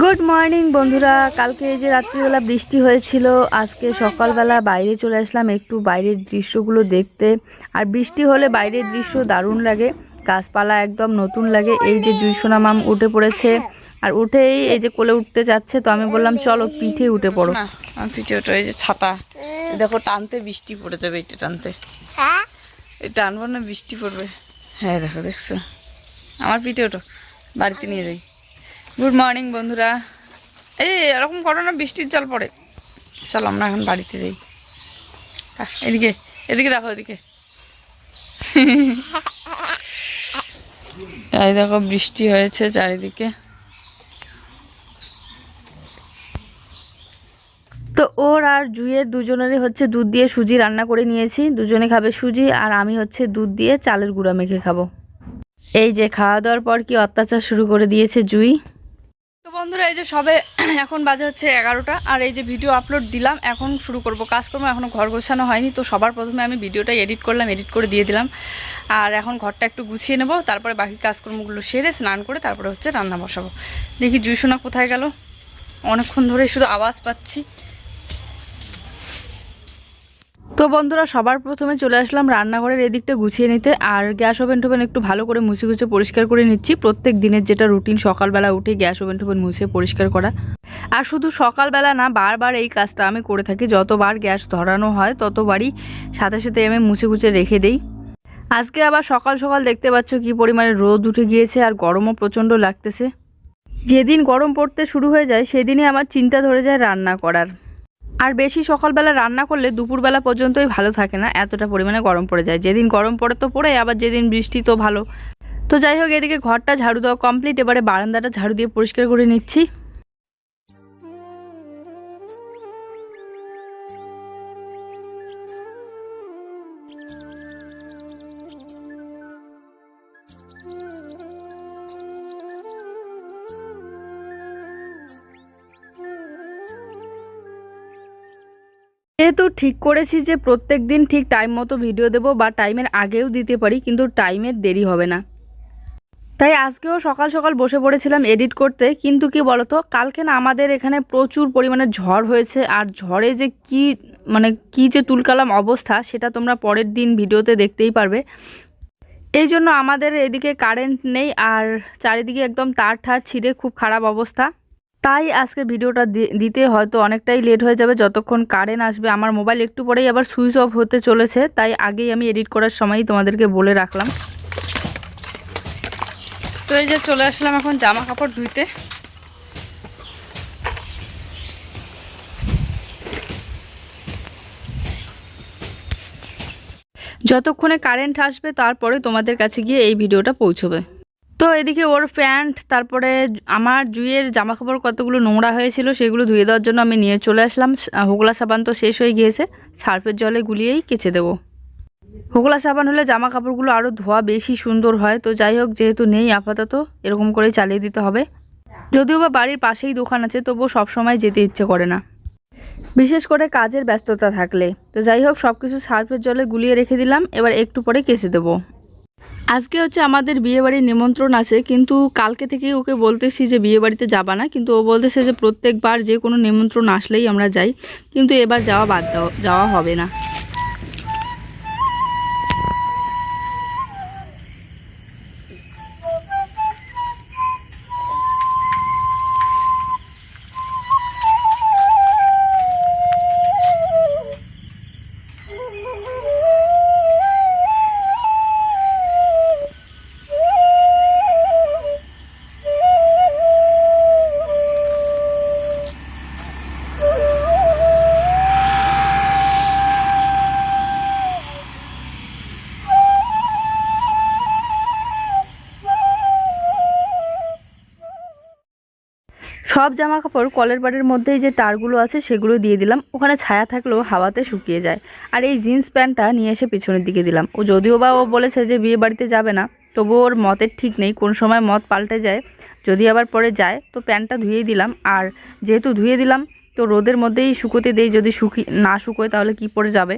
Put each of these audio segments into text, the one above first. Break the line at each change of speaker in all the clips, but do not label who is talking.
Good morning বন্ধুরা। কালকে এই যে রাত্রিবেলা বৃষ্টি হয়েছিল আজকে সকালবেলা বাইরে চলে আসলাম একটু বাইরের দৃশ্যগুলো দেখতে। আর বৃষ্টি হলে বাইরের দৃশ্য দারুণ লাগে গাছপালা একদম নতুন লাগে। এই যে জুইসোনা মাম উঠে পড়েছে আর উঠেই এই যে কোলে উঠতে যাচ্ছে তো আমি বললাম চলো পিঠে উঠে পড়ো।
পিঠে ওটা এই যে ছাতা। দেখো টানতে বৃষ্টি পড়ে যাবে এটা টানতে এই টানবো না বৃষ্টি পড়বে। হ্যাঁ দেখো, দেখছ? আমার পিঠে ওটো বাড়িতে নিয়ে যাই। গুড মর্নিং বন্ধুরা। এই, এরকম করো না, বৃষ্টির জল পড়ে। চলো, আমরা এখন বাড়িতে যাই। এদিকে এদিকে দেখো, এদিকে। এই দেখো, বৃষ্টি হয়েছে চারিদিকে
তো ওর আর জুইয়ের দুজনেরই হচ্ছে দুধ দিয়ে সুজি রান্না করে নিয়েছি। দুজনে খাবে সুজি আর আমি হচ্ছে দুধ দিয়ে চালের গুঁড়া মেখে খাব। এই যে খাওয়া দাওয়ার পর কি অত্যাচার শুরু করে দিয়েছে জুই?
তো বন্ধুরা, এই যে সবে এখন বাজে হচ্ছে এগারোটা আর এই যে ভিডিও আপলোড দিলাম, এখন শুরু করব। কাজকর্ম এখনও ঘর গোছানো হয়নি, তো সবার প্রথমে আমি ভিডিওটা এডিট করলাম এডিট করে দিয়ে দিলাম। আর এখন ঘরটা একটু গুছিয়ে নেব, তারপরে বাকি কাজকর্মগুলো সেরে স্নান করে তারপরে হচ্ছে রান্না বসাবো। দেখি জুইসোনা কোথায় গেল? অনেকক্ষণ ধরে শুধু আওয়াজ পাচ্ছি।
তো বন্ধুরা, সবার প্রথমে চলে আসলাম রান্নাঘরের এদিকটা গুছিয়ে নিতে। আর গ্যাস ওভেন টোভেন একটু ভালো করে মুছে গুছে পরিষ্কার করে নিচ্ছি। প্রত্যেক দিনের যেটা রুটিন, সকালবেলা উঠে গ্যাস ওভেন টোভেন মুছে পরিষ্কার করা। আর শুধু সকালবেলা না, বারবার এই কাজটা আমি করে থাকি। যতবার গ্যাস ধরানো হয়, ততবারই সাথে সাথে আমি মুছে গুছে রেখে দেই। আজকে আবার সকাল সকাল দেখতে পাচ্ছ কি পরিমাণে রোদ উঠে গিয়েছে আর গরমও প্রচণ্ড লাগতেছে। যেদিন গরম পড়তে শুরু হয়ে যায়, সেদিনই আমার চিন্তা ধরে যায় রান্না করার। আর বেশি সকালবেলা রান্না করলে দুপুরবেলা পর্যন্তই ভালো থাকে না, এতটা পরিমাণে গরম পড়ে যায়। যেদিন গরম পড়ে তো পড়ে, আবার যেদিন বৃষ্টি তো ভালো। তো যাই হোক, এদিকে ঘরটা ঝাড়ু দেওয়া কমপ্লিট এবারে বারান্দাটা ঝাড়ু দিয়ে পরিষ্কার করে নিচ্ছি। যেহেতু ঠিক করেছি যে প্রত্যেক দিন ঠিক টাইম মতো ভিডিও দেবো বা টাইমের আগেও দিতে পারি, কিন্তু টাইমের দেরি হবে না। তাই আজকেও সকাল সকাল বসে পড়েছিলাম এডিট করতে, কিন্তু কি বলতো, কালকে না আমাদের এখানে প্রচুর পরিমাণে ঝড় হয়েছে, আর ঝড়ে যে কি মানে কি যে তুলকালাম অবস্থা, সেটা তোমরা পরের দিন ভিডিওতে দেখতেই পারবে। এই জন্য আমাদের এদিকে কারেন্ট নেই, আর চারিদিকে একদম তার ঠার ছিঁড়ে খুব খারাপ অবস্থা। তাই আজকে ভিডিওটা দিতে হয়তো অনেকটাই লেট হয়ে যাবে। যতক্ষণ কারেন্ট আসবে, আমার মোবাইল একটু পরেই আবার সুইচ অফ হতে চলেছে। তাই আগেই আমি এডিট করার সময়ই তোমাদেরকে বলে রাখলাম।
তো এই যে চলে আসলাম এখন জামা কাপড় ধুইতে।
যতক্ষণে কারেন্ট আসবে, তারপরে তোমাদের কাছে গিয়ে এই ভিডিওটা পৌঁছবে। তো এদিকে ওর প্যান্ট, তারপরে আমার জুইয়ের জামা কাপড় কতগুলো নোংরা হয়েছিল সেগুলো ধুয়ে দেওয়ার জন্য আমি নিয়ে চলে আসলাম। হোগলা সাবান তো শেষ হয়ে গিয়েছে, সার্ফের জলে গুলিয়েই কেচে দেবো। হোগলা সাবান হলে জামা কাপড়গুলো আরও ধোয়া বেশি সুন্দর হয়, তো যাই হোক, যেহেতু নেই আপাতত এরকম করেই চালিয়ে দিতে হবে। যদিও বা বাড়ির পাশেই দোকান আছে, তবুও সবসময় যেতে ইচ্ছে করে না। বিশেষ করে কাজের ব্যস্ততা থাকলে। তো যাই হোক সব কিছু সার্ফের জলে গুলিয়ে রেখে দিলাম, এবার একটু পরে কেচে দেবো। আজকে হচ্ছে আমাদের বিয়েবাড়ির নিমন্ত্রণ আছে, কিন্তু কালকে থেকেই ওকে বলতেছি যে বিয়েবাড়িতে যাবা না, কিন্তু ও বলতেছে যে প্রত্যেকবার যে কোনো নিমন্ত্রণ আসলেই আমরা যাই, কিন্তু এবার যাওয়া বাদ দেওয়া যাওয়া হবে না। সব জামা কাপড় কলের বাড়ির মধ্যেই যে তারগুলো আছে সেগুলো দিয়ে দিলাম। ওখানে ছায়া থাকলেও হাওয়াতে শুকিয়ে যায়। আর এই জিন্স প্যান্টটা নিয়ে এসে পিছনের দিকে দিলাম। ও যদিও বা ও বলেছে যে বিয়ে বাড়িতে যাবে না, তবু ওর মতের ঠিক নেই কোন সময় মত পাল্টে যায়। যদি আবার পরে যায়, তো প্যান্টটা ধুয়েই দিলাম। আর যেহেতু ধুয়ে দিলাম, তো রোদের মধ্যেই শুকোতে দেই, যদি শুকি, না শুকোয় তাহলে কি পরে যাবে?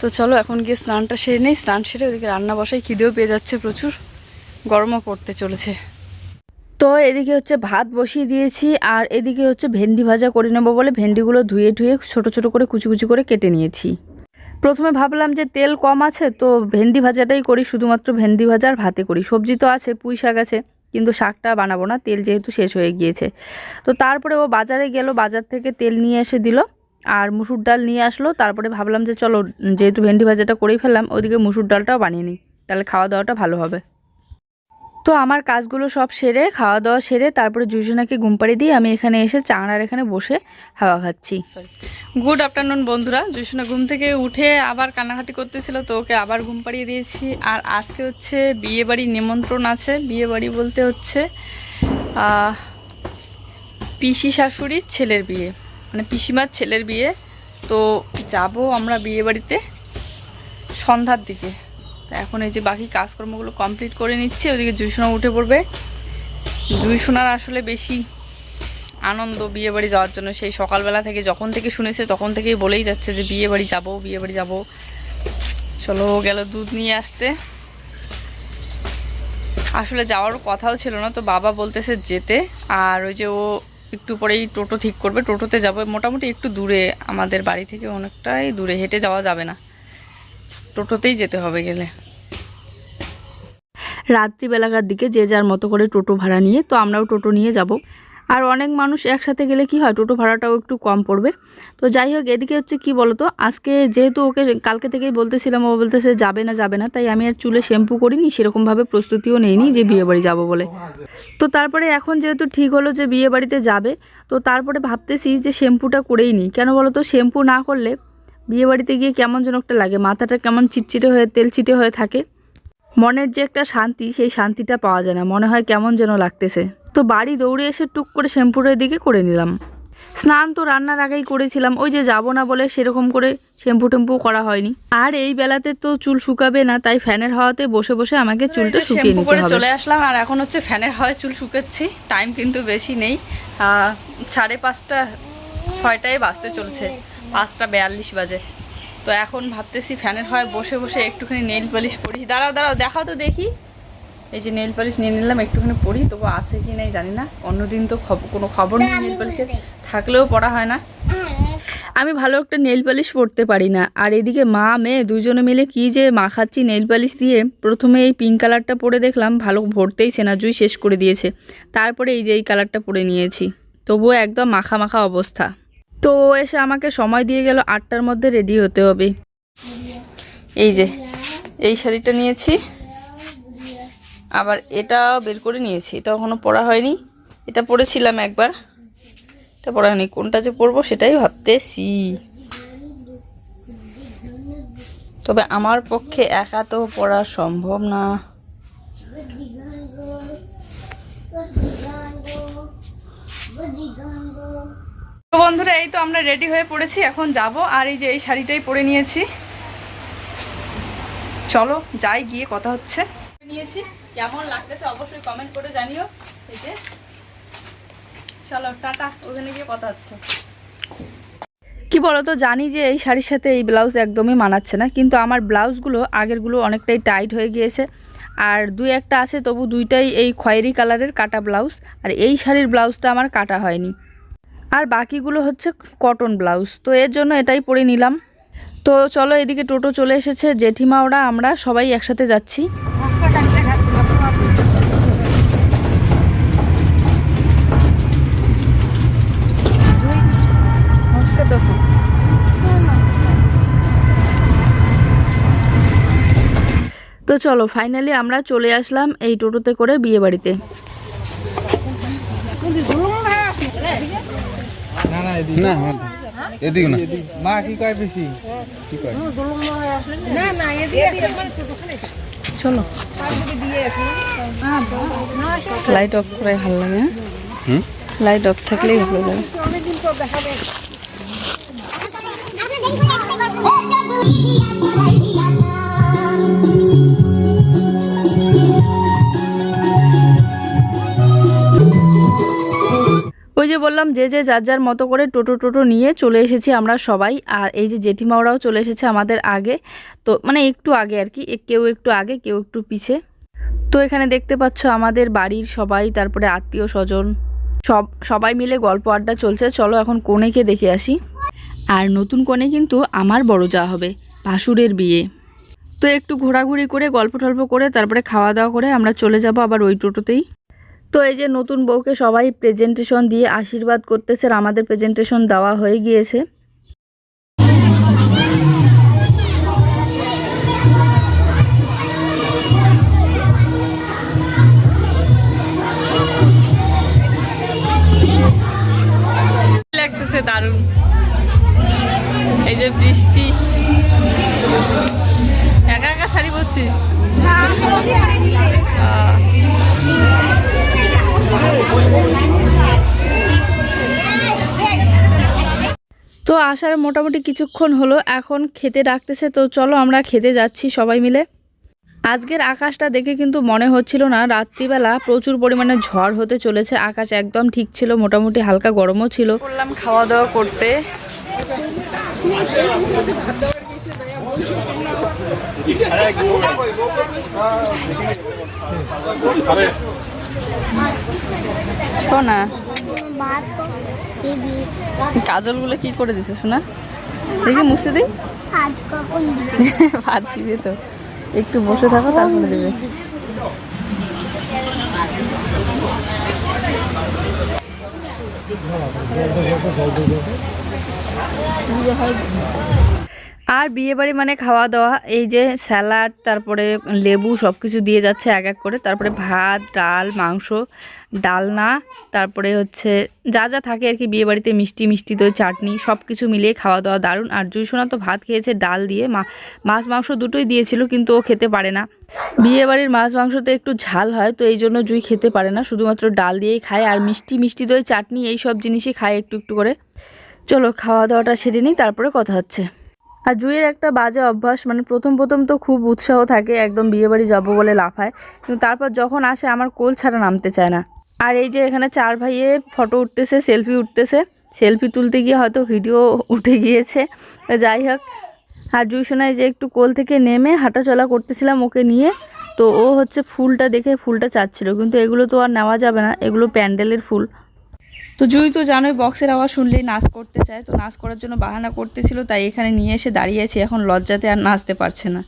তো
চলো এখন গিয়ে স্নানটা সেরে নেই। স্নান সেরে ওদিকে রান্না বসাই খিদেও পেয়ে যাচ্ছে প্রচুর। গরমও পড়তে চলেছে। তো এদিকে হচ্ছে ভাত বসিয়ে দিয়েছি আর এদিকে হচ্ছে ভেন্ডি ভাজা করে নেব বলে ভেন্ডিগুলো ধুয়ে ধুয়ে ছোট ছোট করে কুচি কুচি করে কেটে নিয়েছি। প্রথমে ভাবলাম যে তেল কম আছে তো ভেন্ডি ভাজাটাই করি, শুধুমাত্র ভেন্ডি ভাজা আর ভাতে করি। সবজি তো আছে, পুঁই শাক আছে, কিন্তু শাকটা বানাবো না, তেল যেহেতু শেষ হয়ে গিয়েছে। তো তারপরে ও বাজারে গেল, বাজার থেকে তেল নিয়ে এসে দিল আর মুসুর ডাল নিয়ে আসলো। তারপরে ভাবলাম যে চলো যেহেতু ভেন্ডি ভাজাটা করেই ফেললাম, ওদিকে মুসুর ডালটাও বানিয়ে নিই, তাহলে খাওয়া দাওয়াটা ভালো হবে। তো আমার কাজগুলো সব সেরে খাওয়া দাওয়া সেরে, তারপরে জুজনাকে ঘুম পাড়িয়ে দিয়ে আমি এখানে এসে চাংড়ার এখানে বসে হাওয়া খাচ্ছি। গুড আফটারনুন বন্ধুরা। জুসনা ঘুম থেকে উঠে আবার কান্নাকাটি করতেছিল, তো ওকে আবার ঘুম পাড়িয়ে দিয়েছি। আর আজকে হচ্ছে বিয়ে বাড়ি নিমন্ত্রণ আছে। বিয়ে বাড়ি বলতে হচ্ছে পিসি শাশুড়ির ছেলের বিয়ে মানে পিসিমার ছেলের বিয়ে। তো যাব আমরা বিয়ে বাড়িতে সন্ধ্যার দিকে। তো এখন এই যে বাকি কাজকর্মগুলো কমপ্লিট করে নিচ্ছি, ওদিকে জুইসোনা উঠে পড়বে। জুইসোনার আসলে বেশি আনন্দ বিয়ে বাড়ি যাওয়ার জন্য। সেই সকালবেলা থেকে যখন থেকে শুনেছে, তখন থেকেই বলেই যাচ্ছে যে বিয়ে বাড়ি যাব বিয়ে বাড়ি যাব। চলো গেল দুধ নিয়ে আসতে। আসলে যাওয়ার কথাও ছিল না, তো বাবা বলতেছে যেতে। আর ওই যে ও একটু পরেই টোটো ঠিক করবে। টোটোতে যাব, মোটামুটি একটু দূরে। আমাদের বাড়ি থেকে অনেকটাই দূরে, হেঁটে যাওয়া যাবে না। টোটোতেই যেতে হবে গেলে। রাত্রিবেলাকার দিকে যে যার মতো করে টোটো ভাড়া নিয়ে, তো আমরাও টোটো নিয়ে যাব। আর অনেক মানুষ একসাথে গেলে কি হয়, টোটো ভাড়াটাও একটু কম পড়বে। তো যাই হোক, এদিকে হচ্ছে কি বলতো, আজকে যেহেতু ওকে কালকে থেকেই বলতেছিলাম, ও বলতেছে যাবে না যাবে না, তাই আমি আর চুলে শ্যাম্পু করিনি, সেরকমভাবে প্রস্তুতিও নেইনি যে বিয়ে বাড়ি যাব বলে। তো তারপরে এখন যেহেতু ঠিক হলো যে বিয়ে বাড়িতে যাবে, তো তারপরে ভাবতেছি যে শ্যাম্পুটা করেই নিই। কেন বলো তো শ্যাম্পু না করলে বিয়ে বাড়িতে গিয়ে কেমন যেন একটা লাগে মাথাটা কেমন চিটচিটে হয়ে তেল চিটে হয়ে থাকে। মনের যে একটা শান্তি সেই শান্তিটা পাওয়া যায় না মনে হয় কেমন যেন লাগতেছে। তো বাড়ি দৌড়ে এসে টুক করে শ্যাম্পুরের দিকে করে নিলাম। স্নান তো রান্নার আগেই করেছিলাম ওই যে যাব না বলে সেরকম করে শ্যাম্পু টেম্পু করা হয়নি। আর এই বেলাতে তো চুল শুকাবে না তাই ফ্যানের হাওয়াতে বসে বসে আমাকে চুলটা শুকিয়ে নিতে হবে। চলে আসলাম আর এখন হচ্ছে ফ্যানের হাওয়ায় চুল শুকাচ্ছি টাইম কিন্তু বেশি নেই। আহ, সাড়ে পাঁচটা ছয়টায় বাঁচতে চলছে। পাঁচটা বিয়াল্লিশ বাজে। তো এখন ভাবতেছি ফ্যানের হয় বসে বসে একটুখানি নেল পালিশ পরি। দাঁড়াও দাঁড়াও, দেখাও তো দেখি। এই যে নেল পালিশ নিয়ে নিলাম, একটুখানি পড়ি তবু আছে কি নাই জানি না। অন্যদিন তো কোনো খবর নেই নেল পালিশের, থাকলেও পড়া হয় না। আমি ভালো একটা নেল পালিশ পরতে পারি না। আর এদিকে মা, মেয়ে দুজনে মিলে কি যে মাখাচ্ছি নেল পালিশ দিয়ে। প্রথমে এই পিঙ্ক কালারটা পরে দেখলাম, ভালো ভরতেই সেনাজুই শেষ করে দিয়েছে। তারপরে এই যে এই কালারটা পরে নিয়েছি। তবুও একদম মাখা মাখা অবস্থা। তো এসে আমাকে সময় দিয়ে গেল আটটার মধ্যে রেডি হতে হবে। এই যে, এই শাড়িটা নিয়েছি। আবার এটা বের করে নিয়েছি। এটা এখনও পরা হয়নি। এটা পরেছিলাম একবার। এটা পরা হয়নি। কোনটা যে পরবো সেটাই ভাবতেছি। তবে আমার পক্ষে একা তো পড়া সম্ভব না। তো বন্ধুরা, এই তো আমরা রেডি হয়ে পড়েছি, এখন যাব। আর এই যে এই শাড়িটাই পরে নিয়েছি। চলো, যাই, গিয়ে কথা হচ্ছে। নিয়েছি। কেমন লাগতেছে অবশ্যই কমেন্ট করে জানিও। এই যে। চলো, টাটা, ওখানে গিয়ে কথা হচ্ছে। কি বলতো, জানি যে এই শাড়ির সাথে এই ব্লাউজ একদমই মানাচ্ছে না, কিন্তু আমার ব্লাউজগুলো আগেরগুলো অনেকটাই টাইট হয়ে গিয়েছে। আর দুই একটা আছে, তবু দুইটাই এই খয়েরি কালারের কাটা ব্লাউজ আর এই শাড়ির ব্লাউজটা আমার কাটা হয়নি। আর বাকিগুলো হচ্ছে কটন ব্লাউজ। তো এর জন্য এটাই পরে নিলাম। তো চলো এদিকে টোটো চলে এসেছে, জেঠিমা, ওরা, আমরা সবাই একসাথে যাচ্ছি। তো চলো ফাইনালি আমরা চলে আসলাম এই টোটোতে করে বিয়ে বাড়িতে
না না এদিকে। না এদিকে না। মা কি কয় বেশি কি কয়?
চলো। লাইট অফ করে ভালো লাগে হ্যাঁ?
হুম?
লাইট অফ থাকলেই ভালো লাগে। ওই যে বললাম, যে যে, যার যার মতো করে টোটো টোটো নিয়ে চলে এসেছি আমরা সবাই। আর এই যে, জেঠিমাওরাও চলে এসেছে আমাদের আগে। তো মানে একটু আগে আর কি কেউ একটু আগে, কেউ একটু পিছে। তো এখানে দেখতে পাচ্ছ আমাদের বাড়ির সবাই, তারপরে আত্মীয় স্বজন, সব, সবাই মিলে গল্প আড্ডা চলছে। চলো এখন কনেকে দেখে আসি। আর নতুন কনে কিন্তু আমার বড় যা হবে, ভাসুরের বিয়ে। তো একটু ঘোরাঘুরি করে, গল্প টল্প করে, তারপরে খাওয়া দাওয়া করে আমরা চলে যাব আবার ওই টোটোতেই। তো এই যে নতুন বউকে সবাই প্রেজেন্টেশন দিয়ে আশীর্বাদ করতেছে আর আমাদের প্রেজেন্টেশন দেওয়া হয়ে গিয়েছে।
লাগতেছে দারুণ। এই যে বৃষ্টি। একা একা শাড়ি পরছিস?
তো আসার মোটামুটি কিছুক্ষণ হলো এখন খেতে ডাকতেছে তো চলো আমরা খেতে যাচ্ছি সবাই মিলে। আজকের আকাশটা দেখে কিন্তু মনে হচ্ছিল না রাত্রিবেলা প্রচুর পরিমাণে ঝড় হতে চলেছে আকাশ একদম ঠিক ছিল মোটামুটি হালকা গরমও ছিল।
করলাম খাওয়া দাওয়া করতে শোনা কাজলগুলো কি করে দিছে শোনা? দেখি মুছে দিই। ভাত দিবে তো। একটু বসে থাকো, তারপরে দেবে।
হয় আর বিয়েবাড়ি মানে খাওয়া দাওয়া এই যে স্যালাড, তারপরে লেবু সব কিছু দিয়ে যাচ্ছে এক এক করে। তারপরে ভাত, ডাল, মাংস, ডালনা, তারপরে হচ্ছে যা যা থাকে আর কি বিয়েবাড়িতে, মিষ্টি মিষ্টি দই, চাটনি সব কিছু মিলিয়ে খাওয়া দাওয়া দারুণ। আর জুই সোনা তো ভাত খেয়েছে ডাল দিয়ে। মাছ, মাংস দুটোই দিয়েছিল, কিন্তু ও খেতে পারে না। বিয়েবাড়ির মাছ, মাংসতে একটু ঝাল হয়, তো এই জন্য জুই খেতে পারে না। শুধুমাত্র ডাল দিয়েই খায় আর মিষ্টি মিষ্টি দই, চাটনি, এই সব জিনিসই খায় একটু একটু করে। চলো খাওয়া দাওয়াটা সেরে নিই, তারপরে কথা হচ্ছে। আর জুইয়ের একটা বাজে অভ্যাস মানে প্রথম প্রথম তো খুব উৎসাহ থাকে, একদম বিয়েবাড়ি যাব বলে লাফায়, কিন্তু তারপর যখন আসে আমার কোল ছাড়া নামতে চায় না। আর এই যে এখানে চার ভাইয়ে ফটো উঠতেছে, সেলফি উঠতেছে, সেলফি তুলতে গিয়ে হয়তো ভিডিও উঠে গিয়েছে, যাই হোক। আর জুই শোনায় যে একটু কোল থেকে নেমে হাঁটাচলা করতেছিলাম ওকে নিয়ে, তো ও হচ্ছে ফুলটা দেখে ফুলটা চাচ্ছিল, কিন্তু এগুলো তো আর নেওয়া যাবে না, এগুলো প্যান্ডেলের ফুল। তো জুই তো জানোই বক্সের আওয়াজ শুনলেই নাচ করতে চায়। তো নাচ করার জন্য বাহানা করতেছিল তাই এখানে নিয়ে এসে দাঁড়িয়েছে এখন লজ্জাতে আর নাচতে পারছে না।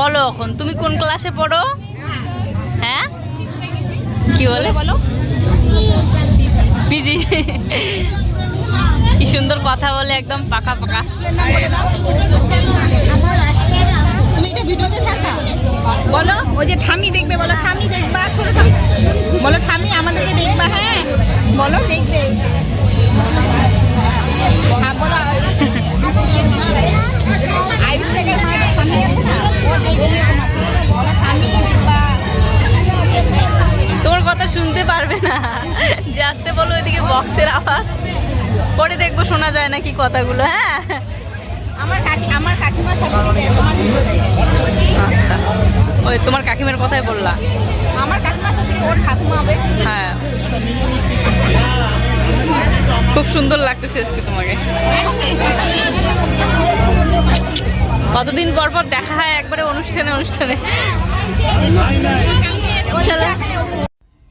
বলো এখন তুমি কোন ক্লাসে পড়ো? হ্যাঁ? কি বলে বলো। পিজি। কি সুন্দর কথা বলে একদম পাকা পাকা।
তুমি এটা ভিডিওতে বলো ওই যে ঠামি দেখবে বলো ঠামি দেখবা ছোট ঠামি। বলো ঠামি আমাদেরকে দেখবা হ্যাঁ? বলো দেখবে। হ্যাঁ দেখবা
তোর কথা শুনতে পারবে না। যে আসতে বলো ওইদিকে বক্সের আওয়াজ। পরে দেখব শোনা যায় নাকি কথাগুলো হ্যাঁ?
আমার কাকি আমার কাকিমা শাশুড়ি দেয় তোমার ভিডিও দেখে
আচ্ছা। ওই তোমার কাকিমার কথাই বললা?
আমার কাকিমা শাশুড়ি ওর ঠাকুমা হবে।
হ্যাঁ। খুব সুন্দর লাগতেছে আজকে তোমাকে। কতদিন পর পর দেখা হয় একবারে অনুষ্ঠানে অনুষ্ঠানে।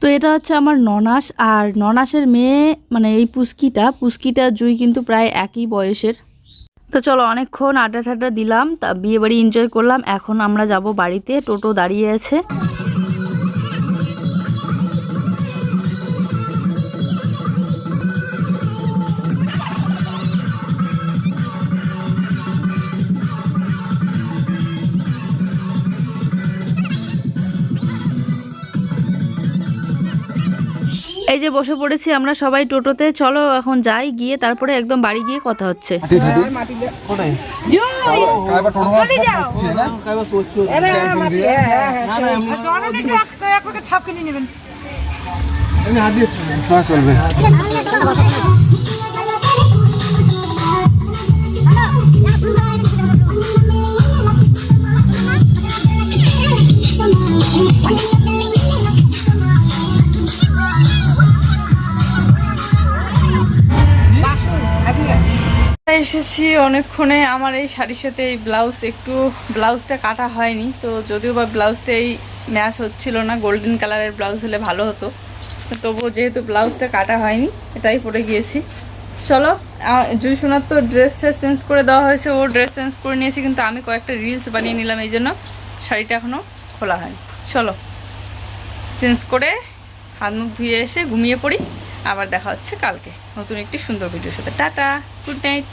তো এটা হচ্ছে আমার ননাস, আর ননাসের মেয়ে মানে এই পুস্কিটা পুস্কিটা জুই কিন্তু প্রায় একই বয়সের। তো চলো অনেকক্ষণ আড্ডা ঠাড্ডা দিলাম, তা বিয়ে বাড়ি এনজয় করলাম, এখন আমরা যাব বাড়িতে, টোটো দাঁড়িয়ে আছে। যে বসে পড়েছি আমরা সবাই টোটোতে চলো এখন যাই গিয়ে তারপরে একদম বাড়ি গিয়ে কথা হচ্ছে।
হ্যাঁ চলবে
এসেছি অনেকক্ষণে। আমার এই শাড়ির সাথে এই ব্লাউজ একটু ব্লাউজটা কাটা হয়নি, তো যদিও বা ব্লাউজটা এই ম্যাচ হচ্ছিল না গোল্ডেন কালারের ব্লাউজ হলে ভালো হতো। তবুও যেহেতু ব্লাউজটা কাটা হয়নি, এটাই পরে গিয়েছি। চলো জুই সোনার তো ড্রেসটা চেঞ্জ করে দেওয়া হয়েছে, ও ড্রেস চেঞ্জ করে নিয়েছি, কিন্তু আমি কয়েকটা রিলস বানিয়ে নিলাম, এই জন্য শাড়িটা এখনও খোলা হয়নি। চলো চেঞ্জ করে হাত মুখ ধুয়ে এসে ঘুমিয়ে পড়ি। আবার দেখা হচ্ছে কালকে নতুন একটি সুন্দর ভিডিওর সাথে। Tata good night